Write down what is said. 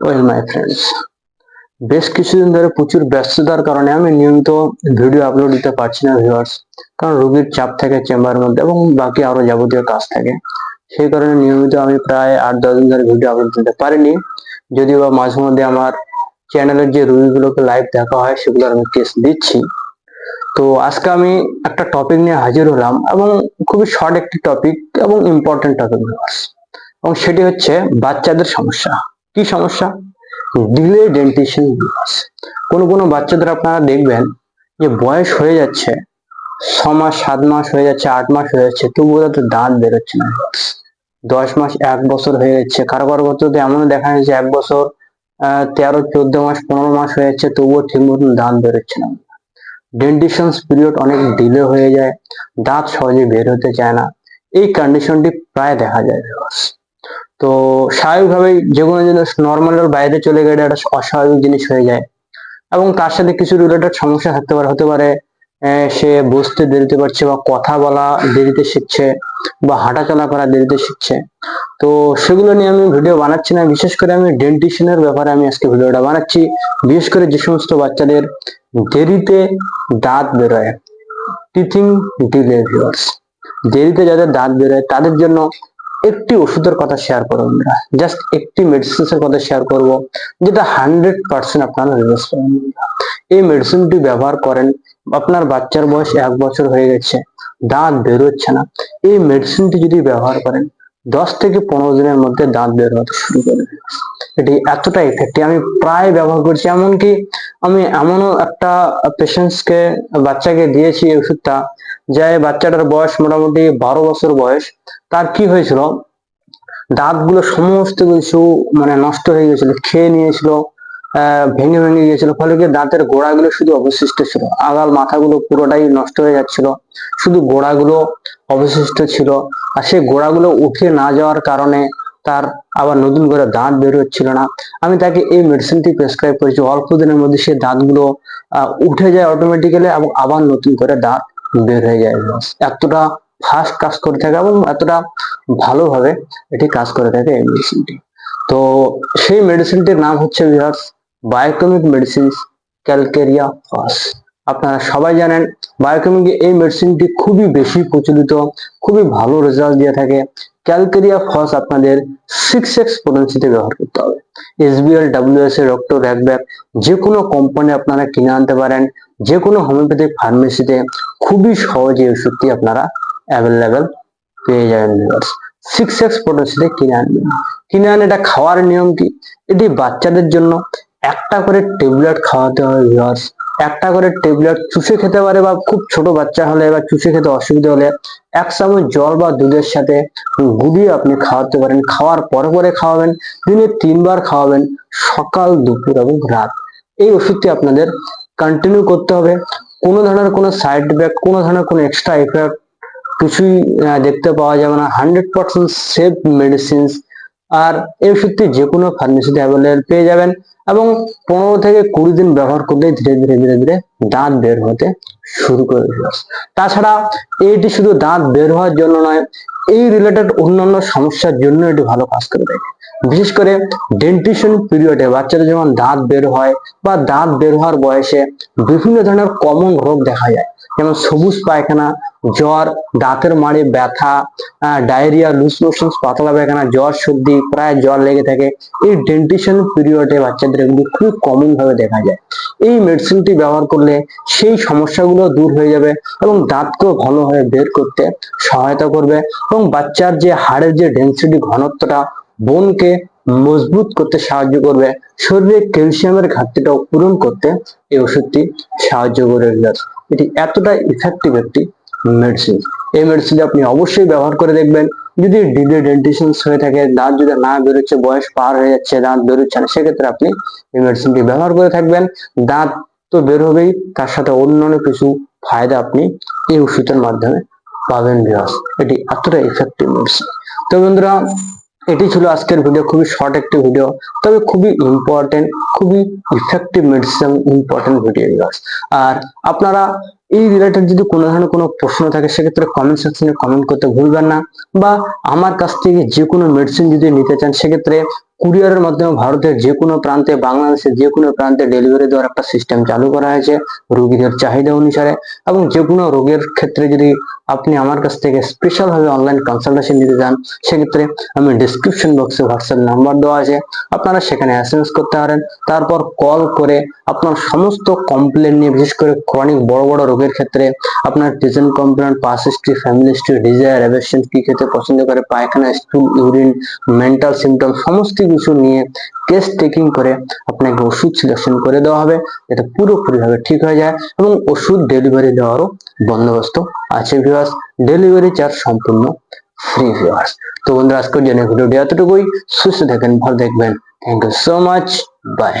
Well my friends বেশ কিছুদিন ধরে প্রচুর ব্যস্ততার কারণে আমি নিয়মিত ভিডিও আপলোড দিতে পারছি না ভিউয়ার্স কারণ রোগীর চাপ থাকে চেম্বারের মধ্যে এবং বাকি আরও যাবতীয় কাজ থাকে। সেই কারণে নিয়মিত আমি প্রায় আট, দশ দিন ধরে ভিডিও আপলোড দিতে পারিনি। যদিও বা মাঝে মধ্যে আমার চ্যানেলের যে রুগীগুলোকে লাইভ দেখা হয় সেগুলো আমি কেস দিচ্ছি। তো আজকে আমি একটা টপিক নিয়ে হাজির হলাম এবং খুবই শর্ট একটি টপিক এবং ইম্পর্টেন্ট টপিক এবং সেটি হচ্ছে বাচ্চাদের সমস্যা। কি সমস্যা? ডিলে ডেন্টিশন কোনো কোনো বাচ্চাদের আপনারা দেখবেন যে বয়স হয়ে যাচ্ছে, ছ মাস, সাত মাস হয়ে যাচ্ছে, আট মাস হয়ে যাচ্ছে, তবুও তাদের দাঁত বেরোচ্ছে না। দশ মাস, এক বছর হয়ে যাচ্ছে। কারও কারও ক্ষেত্রে এমন দেখা যাচ্ছে, এক বছর তেরো, চোদ্দ মাস, পনেরো মাস হয়ে যাচ্ছে, তবুও ঠিক মতন দাঁত বেরোচ্ছে না। ডেন্টিশন পিরিয়ড অনেক ডিলে হয়ে যায়, দাঁত সহজে বের হতে চায় না। এই কন্ডিশনটি প্রায় দেখা যায়। তো স্বাভাবিকভাবেই যে কোনো জিনিস নর্মালের বাইরে চলে গেলে একটা অস্বাভাবিক জিনিস হয়ে যায়। এবং তার সাথে কিছু রিলেটেড সমস্যা থাকতে পারে, হতে পারে সে বসতে দেরিতে পারছে বা কথা বলা দেরিতে শিখছে বা হাঁটা চলা করা দেরিতে শিখছে। তো সেগুলো নিয়ে আমি ভিডিও বানাচ্ছি না, বিশেষ করে আমি ডেন্টিশনের ব্যাপারে আমি আজকে ভিডিওটা বানাচ্ছি। বিশেষ করে যে সমস্ত বাচ্চাদের দেরিতে দাঁত বেরোয় টিচিং ডিলে দেরিতে যাদের দাঁত বেরোয়, তাদের জন্য একটি ওষুধের কথা শেয়ার করব আমরা জাস্ট একটি মেডিসিনস এর কথা শেয়ার করব, যেটা হান্ড্রেড পার্সেন্ট আপনারা রিভার্স পাবেন এই মেডিসিনটি ব্যবহার করেন, আপনার বাচ্চার বয়স এক বছর হয়ে গেছে, দাঁত বেরোচ্ছে না। এই মেডিসিনটি যদি ব্যবহার করেন, দশ থেকে পনেরো দিনের মধ্যে দাঁত বের হতে শুরু করে এটি এতটা ইফেক্টিভ আমি প্রায় ব্যবহার করছি, এমনকি আমি এমনও একটা পেশেন্টসকে বাচ্চাকে দিয়েছি ওষুধটা যে বাচ্চাটার বয়স মোটামুটি বারো বছর বয়স, তার কি হয়েছিল? দাঁতগুলো সমস্ত কিছু মানে নষ্ট হয়ে গেছিল খেয়ে নিয়েছিল ভেঙে ভেঙে গিয়েছিল, ফলে কি দাঁতের গোড়াগুলো শুধু অবশিষ্ট ছিল, আগাল মাথাগুলো পুরোটাই নষ্ট হয়ে যাচ্ছিল, শুধু গোড়াগুলো অবশিষ্ট ছিল, আর সেই গোড়াগুলো উঠে না যাওয়ার কারণে তার আবার নতুন করে দাঁত বের হচ্ছিল না। আমি তাকে এই মেডিসিনটি প্রেসক্রাইব করেছি, অল্প দিনের মধ্যে সেই দাঁতগুলো উঠে যায় অটোমেটিক্যালি এবং আবার নতুন করে দাঁত বের হয়ে যায়। এতটা ফাস্ট কাজ করে থাকে এবং এতটা ভালোভাবে এটি কাজ করে থাকে এই মেডিসিনটি তো সেই মেডিসিনটির নাম হচ্ছে viewers biochemic medicine calcarea phos আপনারা সবাই জানেন বায়োকেমিক এই মেডিসিনটি খুবই বেশি প্রচলিত, খুবই ভালো রেজাল্ট দিয়ে থাকে। ক্যালকেরিয়া ফস আপনাদের সিক্স এক্স পোটেন্সিতে ব্যবহার করতে হবে। এসবিএল ডাব্লিউএস এর ডক্টর র্যাকব্যাক যে কোনো কোম্পানি আপনারা কিনে আনতে পারেন। যে কোনো হোমিওপ্যাথিক ফার্মেসিতে খুবই সহজে ওষুধটি আপনারা অ্যাভেলেবেল পেয়ে যাবেন। সিক্স এক্স পোটেন্সিতে কিনে আনবেন। কিনে আনে এটা খাওয়ার নিয়ম কি? এটি বাচ্চাদের জন্য একটা করে ট্যাবলেট খাওয়াতে হবে ভিউয়ার্স একটা করে ট্যাবলেট চুষে খেতে পারে বা খুব ছোট বাচ্চা হলে বা চুষে খেতে অসুবিধা হলে এক চামচ জল বা দুধের সাথে গুলিয়ে আপনি খাওয়াতে পারেন। খাওয়ার পরে পরে খাওয়াবেন, দিনে তিনবার খাওয়াবেন সকাল, দুপুর এবং রাত। এই ওষুধটি আপনাদের কন্টিনিউ করতে হবে। কোনো ধরনের কোনো সাইড ইফেক্ট কোনো ধরনের কোনো এক্সট্রা ইফেক্ট কিছুই দেখতে পাওয়া যাবে না। হান্ড্রেড পার্সেন্ট সেফ মেডিসিনস আর এই ওষুধটি যে কোনো ফার্মেসিতে অ্যাভেলেবল পেয়ে যাবেন এবং পনেরো থেকে কুড়ি দিন ব্যবহার করলে ধীরে ধীরে ধীরে ধীরে দাঁত বের হতে শুরু করে তাছাড়া এইটি শুধু দাঁত বের হওয়ার জন্য নয়, এই রিলেটেড অন্যান্য সমস্যার জন্য এটি ভালো কাজ করে দেয়। বিশেষ করে ডেন্টিশন পিরিয়ডে বাচ্চাদের যখন দাঁত বের হয় বা দাঁত বের হওয়ার বয়সে বিভিন্ন ধরনের কমন রোগ দেখা যায়। যেমন সবুজ পায়খানা, জ্বর, দাঁতের মাড়ে ব্যথা ডায়রিয়া লুজ পাতলা পায়খানা, জ্বর, সর্দি, প্রায় জ্বর লেগে থাকে। এই ডেন্টিশন পিরিয়ডে বাচ্চাদের এগুলি খুব কমন ভাবে দেখা যায়। এই মেডিসিনটি ব্যবহার করলে সেই সমস্যাগুলো দূর হয়ে যাবে এবং দাঁতকেও ভালোভাবে বের করতে সহায়তা করবে এবং বাচ্চার যে হাড়ের যে ডেন্সিটি ঘনত্বটা বোনকে মজবুত করতে সাহায্য করবে। শরীরে ক্যালসিয়ামের ঘাটতিটাও পূরণ করতে এই ওষুধটি সাহায্য করে। এটি এতটা ইফেক্টিভ একটি মেডিসিন এই মেডিসিনটি আপনি অবশ্যই ব্যবহার করে দেখবেন। যদি ডেন্টিশন হয়ে থাকে, দাঁত যদি না বেরোচ্ছে, বয়স পার হয়ে যাচ্ছে, দাঁত বেরোচ্ছে না, সেক্ষেত্রে আপনি এই মেডিসিনটি ব্যবহার করে থাকবেন। দাঁত তো বের হবেই, তার সাথে অন্যান্য কিছু ফায়দা আপনি এই ওষুধের মাধ্যমে পাবেন ভিউয়ার্স এটি এতটা ইফেক্টিভ মেডিসিন তো বন্ধুরা এটি ছিল আজকের ভিডিও খুবই শর্ট একটি ভিডিও তবে খুবই ইম্পর্টেন্ট খুবই ইফেক্টিভ মেডিসিন ইম্পর্টেন্ট ভিডিও আর আপনারা এই রিলেটেড যদি কোনো ধরনের কোনো প্রশ্ন থাকে, সেক্ষেত্রে কমেন্ট সেকশনে কমেন্ট করতে ভুলবেন না, বা আমার কাছ থেকে যে কোনো মেডিসিন যদি নিতে চান, সেক্ষেত্রে কুরিয়ারের মাধ্যমে ভারতের যে কোনো প্রান্তে, বাংলাদেশের যে কোনো প্রান্তে ডেলিভারি দেওয়ার একটা সিস্টেম চালু করা হয়েছে, রোগীদের চাহিদা অনুসারে, এবং যে কোনো রোগের ক্ষেত্রে যদি আপনি আমার কাছ থেকে স্পেশাল ভাবে অনলাইন কনসালটেশন নিতে চান, সেক্ষেত্রে আমি ডিসক্রিপশন বক্সে হোয়াটসঅ্যাপ নাম্বার দেওয়া আছে। আপনারা সেখানে এসএমএস করতে পারেন। তারপর কল করে আপনার সমস্ত কমপ্লেন নিয়ে, বিশেষ করে ক্রনিক বড় বড় রোগের ক্ষেত্রে আপনার present complain past history family history desire aversion কি খেতে পছন্দ করে, পায়খানা স্টুল ইউরিন মেন্টাল সিমটম সমস্ত কিছু নিয়ে কেস টেকিং করে আপনাকে ওষুধ সিলেকশন করে দেওয়া হবে। যাতে পুরোপুরিভাবে ঠিক হয়ে যায় এবং ওষুধ ডেলিভারি দেওয়ারও বন্দোবস্ত আছে ভিওয়ার্স ডেলিভারি চার্জ সম্পূর্ণ ফ্রি ভিওয়ার্স তো বন্ধুরা, আজকের জন্য ভিডিওটি এতটুকুই। সুস্থ থাকেন, ভালো দেখবেন thank you so much bye